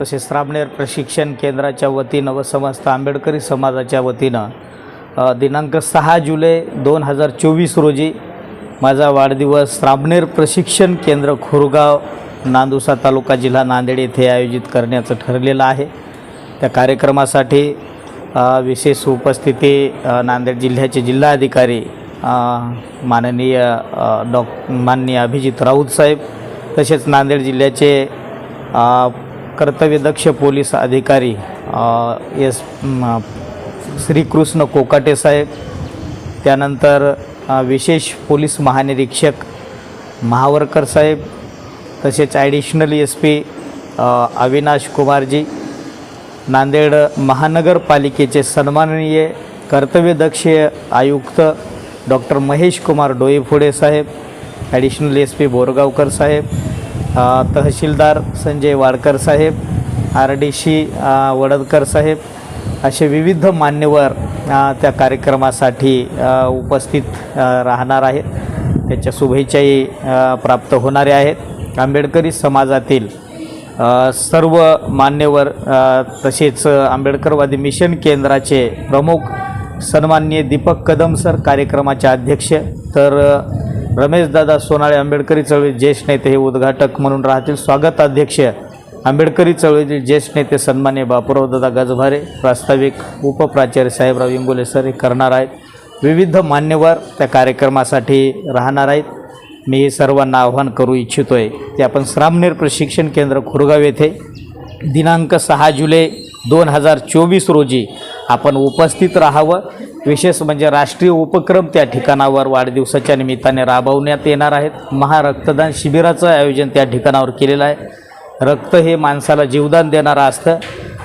तसेच श्रामणेर प्रशिक्षण केंद्राच्या वतीनं व समस्त आंबेडकरी समाजाच्या वतीनं दिनांक सहा जुलै दोन हजार चोवीस रोजी माझा वाढदिवस श्रामणेर प्रशिक्षण केंद्र खुरगाव नांदुसा तालुका जिल्हा नांदेड येथे आयोजित करण्याचं ठरलेलं आहे. त्या कार्यक्रमासाठी विशेष उपस्थिती नांदेड जिल्ह्याचे जिल्हाधिकारी माननीय डॉ माननीय अभिजित राऊत साहेब तसेच नांदेड जिल्ह्याचे कर्तव्यदक्ष पोलीस अधिकारी एस श्रीकृष्ण कोकाटे साहेब त्यानंतर विशेष पोलीस महानिरीक्षक महावरकर साहेब तसेच additional S P Avinash Kumarji Nanded महानगरपालिकेचे सन्माननीय कर्तव्यदक्ष आयुक्त डॉक्टर महेश कुमार डोईफोडे साहेब ॲडिशनल एस पी बोरगावकर साहेब तहसीलदार संजय वाडकर साहेब आर डी सी वडदकर साहेब असे विविध मान्यवर त्या कार्यक्रमासाठी उपस्थित राहणार आहेत. त्याच्या शुभेच्छाही प्राप्त होणारे आहेत. आंबेडकरी समाजातील सर्व मान्यवर तसेच आंबेडकरवादी मिशन केंद्राचे प्रमुख सन्माननीय दीपक कदम सर कार्यक्रमाचे अध्यक्ष तर रमेशदादा सोनाळे आंबेडकरी चळवळी ज्येष्ठ नेते हे उद्घाटक म्हणून राहतील. स्वागत अध्यक्ष आंबेडकरी चळवळीतील ज्येष्ठ नेते सन्मान्य बापूरावदादा गजभारे प्रास्ताविक उपप्राचार्य साहेबराव इंगोले सर हे करणार आहेत. विविध मान्यवर त्या कार्यक्रमासाठी राहणार आहेत. मी सर्वांना आव्हान करू इच्छितो आहे ते आपण श्रामनेर प्रशिक्षण केंद्र खुरगाव येथे दिनांक सहा जुलै दोन हजार चोवीस रोजी आपण उपस्थित राहावं. विशेष म्हणजे राष्ट्रीय उपक्रम त्या ठिकाणावर वाढदिवसाच्या निमित्ताने राबवण्यात येणार आहेत. महारक्तदान शिबिराचं आयोजन त्या ठिकाणावर केलेलं आहे. रक्त हे माणसाला जीवदान देणारं असतं.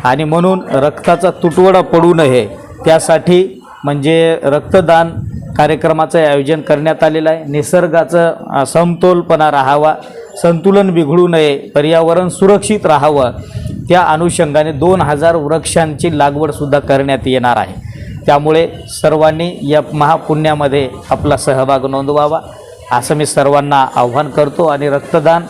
आणि म्हणून रक्ताचा तुटवडा पडू नये. त्यासाठी म्हणजे रक्तदान कार्यक्रमाचं आयोजन करण्यात आलेलं आहे. निसर्गाचं समतोलपणा राहावा. संतुलन बिघडू नये. पर्यावरण सुरक्षित राहावं. त्या अनुषंगाने दोन हजार वृक्षांची लागवडसुद्धा करण्यात येणार आहे. त्यामुळे सर्वांनी या महापुण्यामध्ये आपला सहभाग नोंदवावा असं मी सर्वांना आव्हान करतो आणि रक्तदान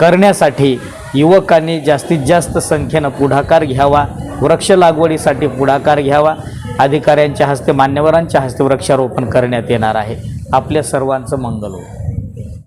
करण्यासाठी युवकांनी जास्तीत जास्त संख्येनं पुढाकार घ्यावा वृक्ष लागवडीसाठी पुढाकार घ्यावा. अधिकाऱ्यांच्या हस्ते मान्यवरांच्या हस्ते वृक्षारोपण करण्यात येणार आहे. आपल्या सर्वांचं मंगल हो.